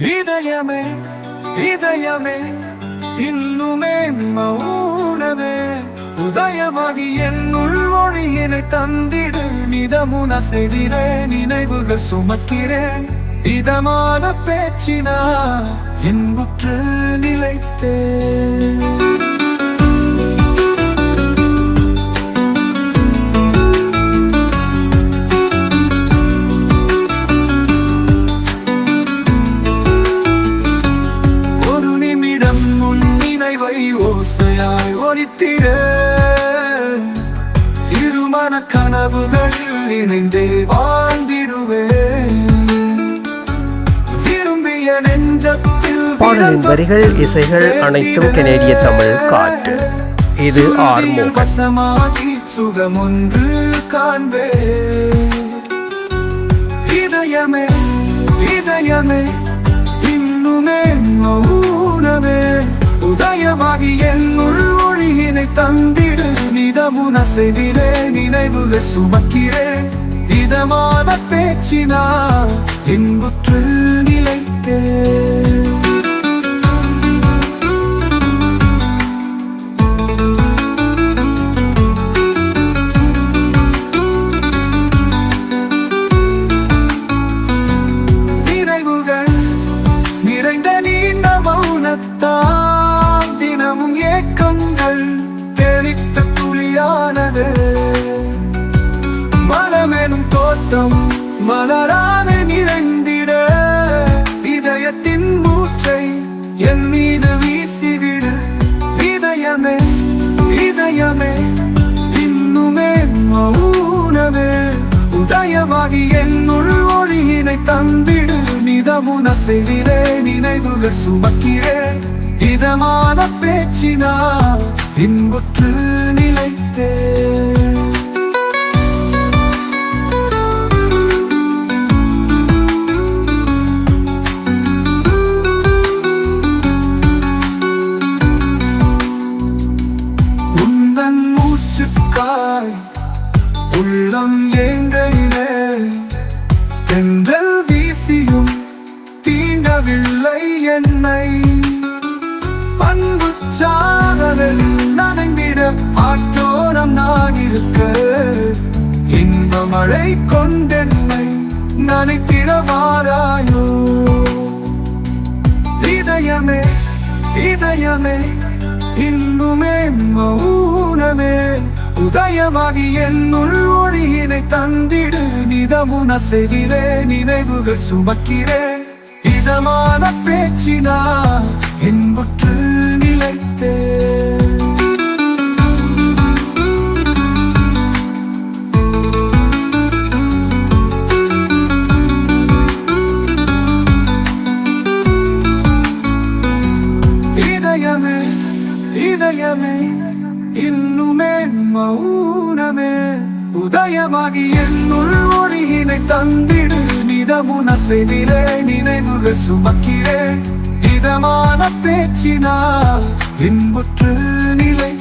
இதயமே இதயமே இன்னுமே மௌனமே. உதயமாகி என்னுள் ஒளியினை தந்திடு நிதமுன செய்திரே நினைவுகள் சுமக்கிறேன். இதமான பேச்சினா இன்புற்று நிலைத்தேன். ஒலித்திட இருமன கனவுகள் இணைந்தே வாழ்ந்திடுவேன் விரும்பிய நெஞ்சத்தில் பாடலின் வரிகள் இசைகள் அனைத்தும் கனேடிய தமிழ் காற்று. இது ஆர்மோகன் வசமாகி சுகம் ஒன்று காண்பே. இதயமே இதயமே இன்னுமே மௌனமே. உதயமாகி ஒளியினை தந்திடு நிதமுன செய்திரே நினைவுகள் சுமக்கிறேன் இதமான பேச்சினா இன்புற்று நிலைத்தேன் நினைவுகள் நிறைந்த நீண்ட மௌனத்தான் துளியானது மனமெனும் தோட்டம் மலரான நிறைந்திட. இதயத்தின் மூச்சை என் மீது வீசிவிடு. இதயமே இதயமே இன்னுமே மௌனமே. உதயமாகி என்னுள் ஒளியினை தந்திடு. நிதமுன செய்கிறே நினைவுகள் சுமக்கிறே இதமான பேச்சினால் இன்புற்று நிலைத்தேன் உந்தன் மூச்சுக்காய் உள்ளம் ஏங்கையிலே தென்றல் வீசியும் தீண்டவில்லை என்னை. பண்பு சாதலில் நனைந்திட ஆற்றோரம் நான் இருக்க இன்ப மழை கொண்டென்னை நனைத்திட வாராயோ இதயமே இதயமே இன்னுமே மௌனமே உதயமாகி என்னுள் ஒளியினை தந்திடு. நிதமுன செய்கிறே நினைவுகள் சுமக்கிறே. இதமான பேச்சினா இன்புற்று நிலைத்தே. இதயமே இதயமே. இன்னுமே மௌனமே. உதயமாகி என்னுள் ஒளியினை தந்திடு. நிதமுன செய்திலே நினைவுகள் சுமக்கிறேன். இதமான பேச்சினால் இன்புற்று நிலை